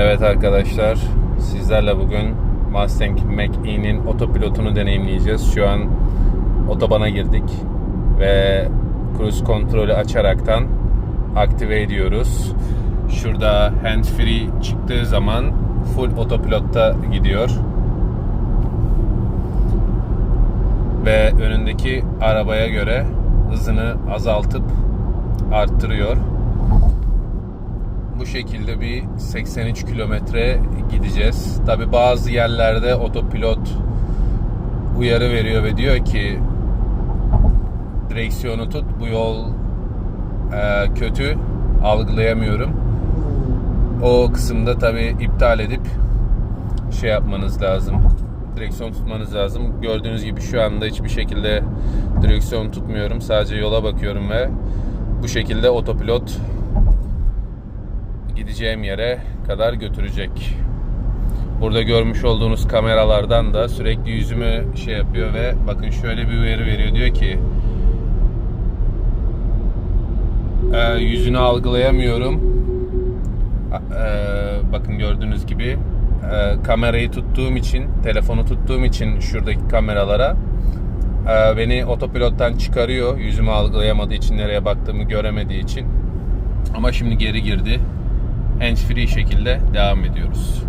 Evet arkadaşlar, sizlerle bugün Mustang Mach-E'nin otopilotunu deneyimleyeceğiz. Şu an otobana girdik ve cruise kontrolü açaraktan aktive ediyoruz. Şurada hands free çıktığı zaman full otopilotta gidiyor. Ve önündeki arabaya göre hızını azaltıp arttırıyor bu şekilde bir 83 kilometre gideceğiz. Tabi bazı yerlerde otopilot uyarı veriyor ve diyor ki direksiyonu tut bu yol e, kötü algılayamıyorum. O kısımda tabi iptal edip şey yapmanız lazım. Direksiyon tutmanız lazım. Gördüğünüz gibi şu anda hiçbir şekilde direksiyon tutmuyorum. Sadece yola bakıyorum ve bu şekilde otopilot gideceğim yere kadar götürecek. Burada görmüş olduğunuz kameralardan da sürekli yüzümü şey yapıyor ve bakın şöyle bir uyarı veriyor. Diyor ki "Ee, yüzünü algılayamıyorum. Ee, bakın gördüğünüz gibi e, kamerayı tuttuğum için, telefonu tuttuğum için şuradaki kameralara e, beni otopilottan çıkarıyor. Yüzümü algılayamadığı için, nereye baktığımı göremediği için. Ama şimdi geri girdi hands free şekilde devam ediyoruz.